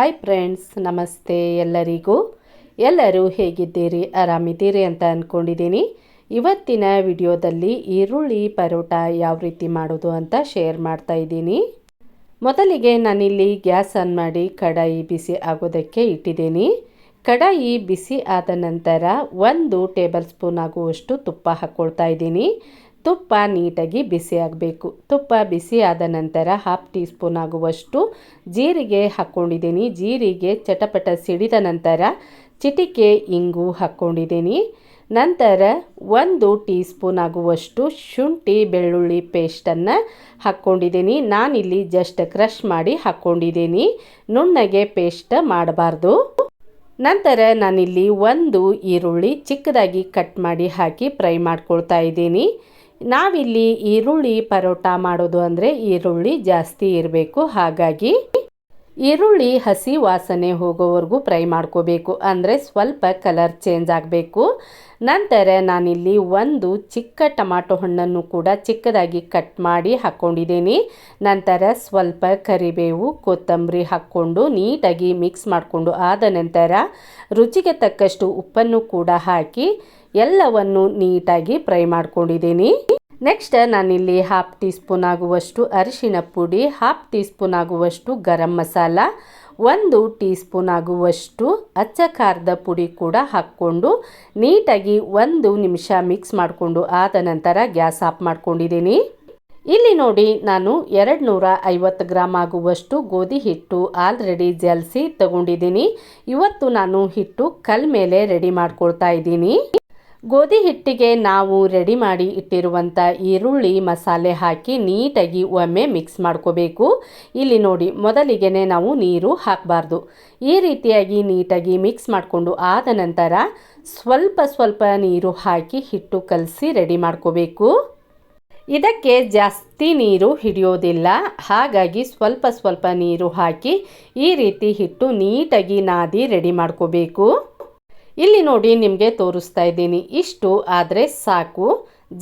Hi friends ನಮಸ್ತೆ ಎಲ್ಲರಿಗೂ. ಎಲ್ಲರೂ ಹೇಗಿದ್ದೀರಿ? ಆರಾಮಿದ್ದೀರಿ ಅಂತ ಅಂದ್ಕೊಂಡಿದ್ದೀನಿ ಇವತ್ತಿನ ವಿಡಿಯೋದಲ್ಲಿ ಈರುಳ್ಳಿ ಪರೋಟ ಯಾವ ರೀತಿ ಮಾಡೋದು ಅಂತ ಶೇರ್ ಮಾಡ್ತಾ ಇದ್ದೀನಿ. ಮೊದಲಿಗೆ ನಾನಿಲ್ಲಿ ಗ್ಯಾಸ್ ಆನ್ ಮಾಡಿ ಕಡಾಯಿ ಬಿಸಿ ಆಗೋದಕ್ಕೆ ಇಟ್ಟಿದ್ದೀನಿ. ಕಡಾಯಿ ಬಿಸಿ ಆದ ನಂತರ ಒಂದು ಟೇಬಲ್ ಸ್ಪೂನ್ ಆಗುವಷ್ಟು ತುಪ್ಪ ಹಾಕ್ಕೊಳ್ತಾ ಇದ್ದೀನಿ. ತುಪ್ಪ ನೀಟಾಗಿ ಬಿಸಿ ಆಗಬೇಕು. ತುಪ್ಪ ಬಿಸಿ ಆದ ನಂತರ ಹಾಫ್ ಟೀ ಸ್ಪೂನ್ ಆಗುವಷ್ಟು ಜೀರಿಗೆ ಹಾಕ್ಕೊಂಡಿದ್ದೀನಿ ಜೀರಿಗೆ ಚಟಪಟ ಸಿಡಿದ ನಂತರ ಚಿಟಿಕೆ, ಇಂಗು ಹಾಕ್ಕೊಂಡಿದ್ದೀನಿ ನಂತರ ಒಂದು ಟೀ ಸ್ಪೂನ್ ಆಗುವಷ್ಟು ಶುಂಠಿ ಬೆಳ್ಳುಳ್ಳಿ ಪೇಸ್ಟನ್ನು ಹಾಕ್ಕೊಂಡಿದ್ದೀನಿ ನಾನಿಲ್ಲಿ ಜಸ್ಟ್ ಕ್ರಷ್ ಮಾಡಿ ಹಾಕ್ಕೊಂಡಿದ್ದೀನಿ ನುಣ್ಣಗೆ ಪೇಸ್ಟ್ ಮಾಡಬಾರ್ದು. ನಂತರ ನಾನಿಲ್ಲಿ ಒಂದು ಈರುಳ್ಳಿ ಚಿಕ್ಕದಾಗಿ ಕಟ್ ಮಾಡಿ ಹಾಕಿ ಫ್ರೈ ಮಾಡ್ಕೊಳ್ತಾ ಇದ್ದೀನಿ. ನಾವಿಲ್ಲಿ ಈರುಳ್ಳಿ ಪರೋಟ ಮಾಡೋದು ಅಂದರೆ ಈರುಳ್ಳಿ ಜಾಸ್ತಿ ಇರಬೇಕು. ಹಾಗಾಗಿ ಈರುಳ್ಳಿ ಹಸಿ ವಾಸನೆ ಹೋಗೋವರೆಗೂ ಫ್ರೈ ಮಾಡ್ಕೋಬೇಕು. ಅಂದರೆ ಸ್ವಲ್ಪ ಕಲರ್ ಚೇಂಜ್ ಆಗಬೇಕು. ನಂತರ ನಾನಿಲ್ಲಿ ಒಂದು ಚಿಕ್ಕ ಟೊಮಾಟೊ ಹಣ್ಣನ್ನು ಕೂಡ ಚಿಕ್ಕದಾಗಿ ಕಟ್ ಮಾಡಿ ಹಾಕ್ಕೊಂಡಿದ್ದೀನಿ ನಂತರ ಸ್ವಲ್ಪ ಕರಿಬೇವು, ಕೊತ್ತಂಬರಿ ಹಾಕ್ಕೊಂಡು ನೀಟಾಗಿ ಮಿಕ್ಸ್ ಮಾಡಿಕೊಂಡು ಆದ ನಂತರ ರುಚಿಗೆ ತಕ್ಕಷ್ಟು ಉಪ್ಪನ್ನು ಕೂಡ ಹಾಕಿ ಎಲ್ಲವನ್ನು ನೀಟಾಗಿ ಫ್ರೈ ಮಾಡ್ಕೊಂಡಿದ್ದೀನಿ. ನೆಕ್ಸ್ಟ್ ನಾನಿಲ್ಲಿ ಹಾಫ್ ಟೀ ಸ್ಪೂನ್ ಆಗುವಷ್ಟು ಅರಿಶಿಣ ಪುಡಿ ಹಾಫ್ ಟೀ ಸ್ಪೂನ್ ಆಗುವಷ್ಟು ಗರಂ ಮಸಾಲ, ಒಂದು ಟೀ ಸ್ಪೂನ್ ಆಗುವಷ್ಟು ಅಚ್ಚ ಖಾರದ ಪುಡಿ ಕೂಡ ಹಾಕ್ಕೊಂಡು ನೀಟಾಗಿ ಒಂದು ನಿಮಿಷ ಮಿಕ್ಸ್ ಮಾಡಿಕೊಂಡು ಆದ ನಂತರ ಗ್ಯಾಸ್ ಆಫ್ ಮಾಡ್ಕೊಂಡಿದ್ದೀನಿ. ಇಲ್ಲಿ ನೋಡಿ ನಾನು ಎರಡು ನೂರ ಐವತ್ತು ಗ್ರಾಮ್ ಆಗುವಷ್ಟು ಗೋಧಿ ಹಿಟ್ಟು ಆಲ್ರೆಡಿ ಜಲ್ಸಿ ತಗೊಂಡಿದ್ದೀನಿ. ಇವತ್ತು ನಾನು ಹಿಟ್ಟು ಕಲ್ ಮೇಲೆ ರೆಡಿ ಮಾಡ್ಕೊಳ್ತಾ ಇದ್ದೀನಿ. ಗೋಧಿ ಹಿಟ್ಟಿಗೆ ನಾವು ರೆಡಿ ಮಾಡಿ ಇಟ್ಟಿರುವಂಥ ಈರುಳ್ಳಿ ಮಸಾಲೆ ಹಾಕಿ ನೀಟಾಗಿ ಒಮ್ಮೆ ಮಿಕ್ಸ್ ಮಾಡ್ಕೋಬೇಕು. ಇಲ್ಲಿ ನೋಡಿ ಮೊದಲಿಗೆ ನಾವು ನೀರು ಹಾಕಬಾರ್ದು. ಈ ರೀತಿಯಾಗಿ ನೀಟಾಗಿ ಮಿಕ್ಸ್ ಮಾಡಿಕೊಂಡು ಆದ ನಂತರ ಸ್ವಲ್ಪ ಸ್ವಲ್ಪ ನೀರು ಹಾಕಿ ಹಿಟ್ಟು ಕಲಸಿ ರೆಡಿ ಮಾಡ್ಕೋಬೇಕು. ಇದಕ್ಕೆ ಜಾಸ್ತಿ ನೀರು ಹಿಡಿಯೋದಿಲ್ಲ. ಹಾಗಾಗಿ ಸ್ವಲ್ಪ ಸ್ವಲ್ಪ ನೀರು ಹಾಕಿ ಈ ರೀತಿ ಹಿಟ್ಟು ನೀಟಾಗಿ ನಾದಿ ರೆಡಿ ಮಾಡ್ಕೋಬೇಕು. ಇಲ್ಲಿ ನೋಡಿ ನಿಮಗೆ ತೋರಿಸ್ತಾ ಇದ್ದೀನಿ. ಇಷ್ಟು ಆದರೆ ಸಾಕು.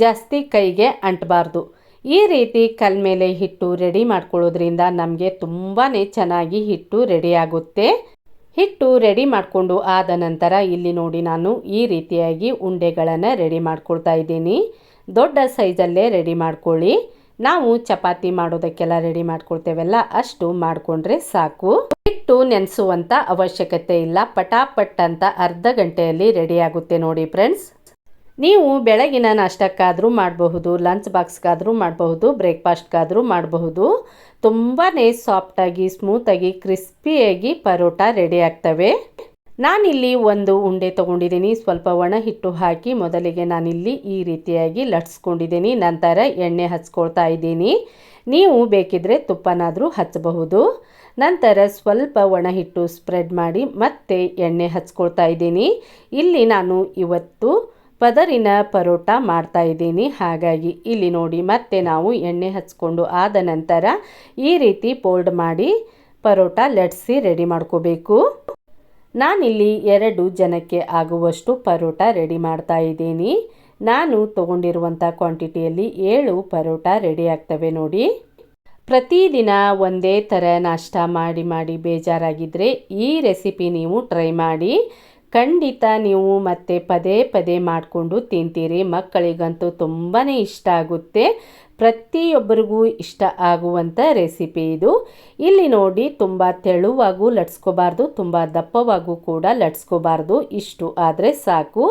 ಜಾಸ್ತಿ ಕೈಗೆ ಅಂಟಬಾರ್ದು. ಈ ರೀತಿ ಕಲ್ ಮೇಲೆ ಹಿಟ್ಟು ರೆಡಿ ಮಾಡ್ಕೊಳ್ಳೋದ್ರಿಂದ ನಮಗೆ ತುಂಬಾ ಚೆನ್ನಾಗಿ ಹಿಟ್ಟು ರೆಡಿ ಆಗುತ್ತೆ. ಹಿಟ್ಟು ರೆಡಿ ಮಾಡಿಕೊಂಡು ಆದ ನಂತರ ಇಲ್ಲಿ ನೋಡಿ ನಾನು ಈ ರೀತಿಯಾಗಿ ಉಂಡೆಗಳನ್ನು ರೆಡಿ ಮಾಡ್ಕೊಳ್ತಾ ಇದ್ದೀನಿ. ದೊಡ್ಡ ಸೈಜಲ್ಲೇ ರೆಡಿ ಮಾಡ್ಕೊಳ್ಳಿ. ನಾವು ಚಪಾತಿ ಮಾಡೋದಕ್ಕೆಲ್ಲ ರೆಡಿ ಮಾಡ್ಕೊಳ್ತೇವಲ್ಲ, ಅಷ್ಟು ಮಾಡಿಕೊಂಡ್ರೆ ಸಾಕು. ಹಿಟ್ಟು ನೆನೆಸುವಂಥ ಅವಶ್ಯಕತೆ ಇಲ್ಲ ಪಟಾಪಟ್ ಅಂತ ಅರ್ಧ ಗಂಟೆಯಲ್ಲಿ ರೆಡಿ ಆಗುತ್ತೆ ನೋಡಿ ಫ್ರೆಂಡ್ಸ್ ನೀವು ಬೆಳಗಿನ ನಾಷ್ಟಕ್ಕಾದರೂ ಮಾಡಬಹುದು ಲಂಚ್ ಬಾಕ್ಸ್ಗಾದರೂ ಮಾಡಬಹುದು ಬ್ರೇಕ್ಫಾಸ್ಟ್ಗಾದರೂ ಮಾಡಬಹುದು. ತುಂಬಾ ಸಾಫ್ಟಾಗಿ ಸ್ಮೂತಾಗಿ ಕ್ರಿಸ್ಪಿಯಾಗಿ ಪರೋಟ ರೆಡಿ ಆಗ್ತವೆ. ನಾನಿಲ್ಲಿ ಒಂದು ಉಂಡೆ ತಗೊಂಡಿದ್ದೀನಿ. ಸ್ವಲ್ಪ ಒಣ ಹಿಟ್ಟು ಹಾಕಿ ಮೊದಲಿಗೆ ನಾನಿಲ್ಲಿ ಈ ರೀತಿಯಾಗಿ ಲಟ್ಸ್ಕೊಂಡಿದ್ದೀನಿ. ನಂತರ ಎಣ್ಣೆ ಹಚ್ಕೊಳ್ತಾ ಇದ್ದೀನಿ. ನೀವು ಬೇಕಿದ್ರೆ ತುಪ್ಪನಾದರೂ ಹಚ್ಚಬಹುದು ನಂತರ ಸ್ವಲ್ಪ ಒಣ ಹಿಟ್ಟು ಸ್ಪ್ರೆಡ್ ಮಾಡಿ ಮತ್ತೆ ಎಣ್ಣೆ ಹಚ್ಕೊಳ್ತಾ ಇದ್ದೀನಿ. ಇಲ್ಲಿ ನಾನು ಇವತ್ತು ಪದರಿನ ಪರೋಟ ಮಾಡ್ತಾ ಇದ್ದೀನಿ. ಹಾಗಾಗಿ ಇಲ್ಲಿ ನೋಡಿ ಮತ್ತೆ ನಾವು ಎಣ್ಣೆ ಹಚ್ಕೊಂಡು ಆದ ನಂತರ ಈ ರೀತಿ ಪೋಲ್ಡ್ ಮಾಡಿ ಪರೋಟ ಲಟ್ಸಿ ರೆಡಿ ಮಾಡ್ಕೋಬೇಕು. ನಾನಿಲ್ಲಿ ಎರಡು ಜನಕ್ಕೆ ಆಗುವಷ್ಟು ಪರೋಟ ರೆಡಿ ಮಾಡ್ತಾ ಇದ್ದೀನಿ. ನಾನು ತಗೊಂಡಿರುವಂಥ ಕ್ವಾಂಟಿಟಿಯಲ್ಲಿ ಏಳು ಪರೋಟ ರೆಡಿ ಆಗ್ತವೆ ನೋಡಿ. ಪ್ರತಿದಿನ ಒಂದೇ ಥರ ನಾಷ್ಟ ಮಾಡಿ ಮಾಡಿ ಬೇಜಾರಾಗಿದ್ದರೆ ಈ ರೆಸಿಪಿ ನೀವು ಟ್ರೈ ಮಾಡಿ. ಖಂಡಿತ ನೀವು ಮತ್ತೆ ಪದೇ ಪದೇ ಮಾಡಿಕೊಂಡು ತಿಂತೀರಿ. ಮಕ್ಕಳಿಗಂತೂ ತುಂಬಾ ಇಷ್ಟ ಆಗುತ್ತೆ. ಪ್ರತಿಯೊಬ್ಬರಿಗೂ ಇಷ್ಟ ಆಗುವಂಥ ರೆಸಿಪಿ ಇದು. ಇಲ್ಲಿ ನೋಡಿ, ತುಂಬ ತೆಳುವಾಗೂ ಲಟ್ಸ್ಕೋಬಾರ್ದು, ತುಂಬ ದಪ್ಪವಾಗೂ ಕೂಡ ಲಟ್ಸ್ಕೋಬಾರ್ದು. ಇಷ್ಟು ಆದರೆ ಸಾಕು.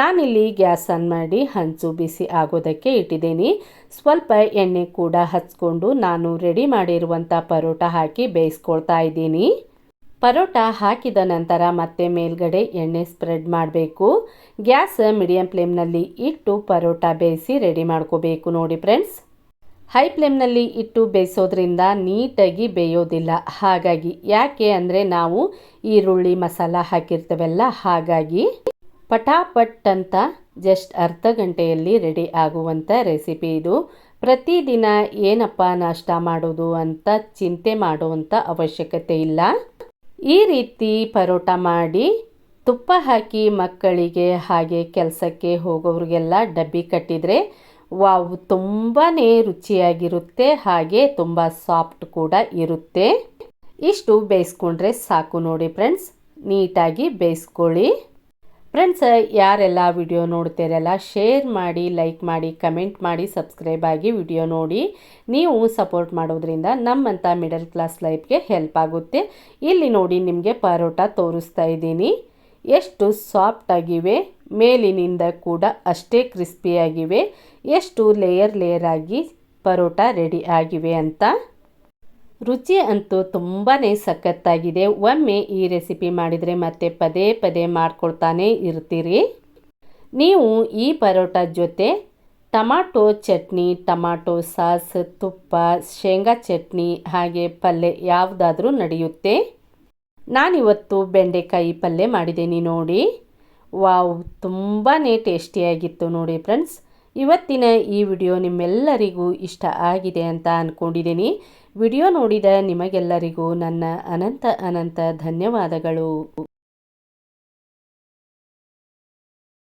ನಾನಿಲ್ಲಿ ಗ್ಯಾಸ್ ಆನ್ ಮಾಡಿ ಹಂಚು ಬಿಸಿ ಆಗೋದಕ್ಕೆ ಇಟ್ಟಿದ್ದೀನಿ. ಸ್ವಲ್ಪ ಎಣ್ಣೆ ಕೂಡ ಹಚ್ಕೊಂಡು ನಾನು ರೆಡಿ ಮಾಡಿರುವಂಥ ಪರೋಟ ಹಾಕಿ ಬೇಯಿಸ್ಕೊಳ್ತಾ ಇದ್ದೀನಿ. ಪರೋಟ ಹಾಕಿದ ನಂತರ ಮತ್ತೆ ಮೇಲ್ಗಡೆ ಎಣ್ಣೆ ಸ್ಪ್ರೆಡ್ ಮಾಡಬೇಕು. ಗ್ಯಾಸ್ ಮೀಡಿಯಂ ಫ್ಲೇಮ್ನಲ್ಲಿ ಇಟ್ಟು ಪರೋಟ ಬೇಯಿಸಿ ರೆಡಿ ಮಾಡ್ಕೋಬೇಕು ನೋಡಿ ಫ್ರೆಂಡ್ಸ್. ಹೈ ಫ್ಲೇಮ್ನಲ್ಲಿ ಇಟ್ಟು ಬೇಯಿಸೋದ್ರಿಂದ ನೀಟಾಗಿ ಬೇಯೋದಿಲ್ಲ. ಹಾಗಾಗಿ ಯಾಕೆ ಅಂದರೆ ನಾವು ಈರುಳ್ಳಿ, ಮಸಾಲ ಹಾಕಿರ್ತೇವಲ್ಲ, ಹಾಗಾಗಿ ಪಟಾಪಟ್ ಅಂತ ಜಸ್ಟ್ ಅರ್ಧ ಗಂಟೆಯಲ್ಲಿ ರೆಡಿ ಆಗುವಂಥ ರೆಸಿಪಿ ಇದು. ಪ್ರತಿದಿನ ಏನಪ್ಪ ನಾಷ್ಟ ಮಾಡೋದು ಅಂತ ಚಿಂತೆ ಮಾಡುವಂಥ ಅವಶ್ಯಕತೆ ಇಲ್ಲ. ಈ ರೀತಿ ಪರೋಟ ಮಾಡಿ ತುಪ್ಪ ಹಾಕಿ ಮಕ್ಕಳಿಗೆ ಹಾಗೆ ಕೆಲಸಕ್ಕೆ ಹೋಗೋರಿಗೆಲ್ಲ ಡಬ್ಬಿ ಕಟ್ಟಿದರೆ ವಾವ್ ತುಂಬಾ ರುಚಿಯಾಗಿರುತ್ತೆ, ಹಾಗೆ ತುಂಬ ಸಾಫ್ಟ್ ಕೂಡ ಇರುತ್ತೆ. ಇಷ್ಟು ಬೇಯಿಸ್ಕೊಂಡ್ರೆ ಸಾಕು ನೋಡಿ ಫ್ರೆಂಡ್ಸ್, ನೀಟಾಗಿ ಬೇಯಿಸ್ಕೊಳ್ಳಿ. ಫ್ರೆಂಡ್ಸ್ ಯಾರೆಲ್ಲ ವಿಡಿಯೋ ನೋಡ್ತೀರಲ್ಲ ಶೇರ್ ಮಾಡಿ ಲೈಕ್ ಮಾಡಿ ಕಮೆಂಟ್ ಮಾಡಿ ಸಬ್ಸ್ಕ್ರೈಬ್ ಆಗಿ ವಿಡಿಯೋ ನೋಡಿ. ನೀವು ಸಪೋರ್ಟ್ ಮಾಡೋದ್ರಿಂದ ನಮ್ಮಂಥ ಮಿಡಲ್ ಕ್ಲಾಸ್ ಲೈಫ್ಗೆ ಹೆಲ್ಪ್ ಆಗುತ್ತೆ. ಇಲ್ಲಿ ನೋಡಿ ನಿಮಗೆ ಪರೋಟ ತೋರಿಸ್ತಾ ಇದ್ದೀನಿ. ಎಷ್ಟು ಸಾಫ್ಟ್ ಆಗಿವೆ, ಮೇಲಿನಿಂದ ಕೂಡ ಅಷ್ಟೇ ಕ್ರಿಸ್ಪಿಯಾಗಿವೆ ಎಷ್ಟು ಲೇಯರ್ ಲೇಯರ್ ಆಗಿ ಪರೋಟ ರೆಡಿ ಆಗಿವೆ ಅಂತ. ರುಚಿ ಅಂತೂ ತುಂಬಾ ಸಖತ್ತಾಗಿದೆ. ಒಮ್ಮೆ ಈ ರೆಸಿಪಿ ಮಾಡಿದರೆ ಮತ್ತೆ ಪದೇ ಪದೇ ಮಾಡ್ಕೊಳ್ತಾನೆ ಇರ್ತೀರಿ. ನೀವು ಈ ಪರೋಟ ಜೊತೆ ಟಮಾಟೊ ಚಟ್ನಿ, ಟಮಾಟೊ ಸಾಸ್, ತುಪ್ಪ, ಶೇಂಗಾ ಚಟ್ನಿ ಹಾಗೆ ಪಲ್ಯ ಯಾವುದಾದ್ರೂ ನಡೆಯುತ್ತೆ. ನಾನಿವತ್ತು ಬೆಂಡೆಕಾಯಿ ಪಲ್ಯ ಮಾಡಿದ್ದೀನಿ ನೋಡಿ. ವಾವ್ ತುಂಬಾ ಟೇಸ್ಟಿಯಾಗಿತ್ತು ನೋಡಿ ಫ್ರೆಂಡ್ಸ್. ಇವತ್ತಿನ ಈ ವಿಡಿಯೋ ನಿಮ್ಮೆಲ್ಲರಿಗೂ ಇಷ್ಟ ಆಗಿದೆ ಅಂತ ಅಂದ್ಕೊಂಡಿದ್ದೀನಿ ವಿಡಿಯೋ ನೋಡಿದ ನಿಮಗೆಲ್ಲರಿಗೂ ನನ್ನ ಅನಂತ ಅನಂತ ಧನ್ಯವಾದಗಳು.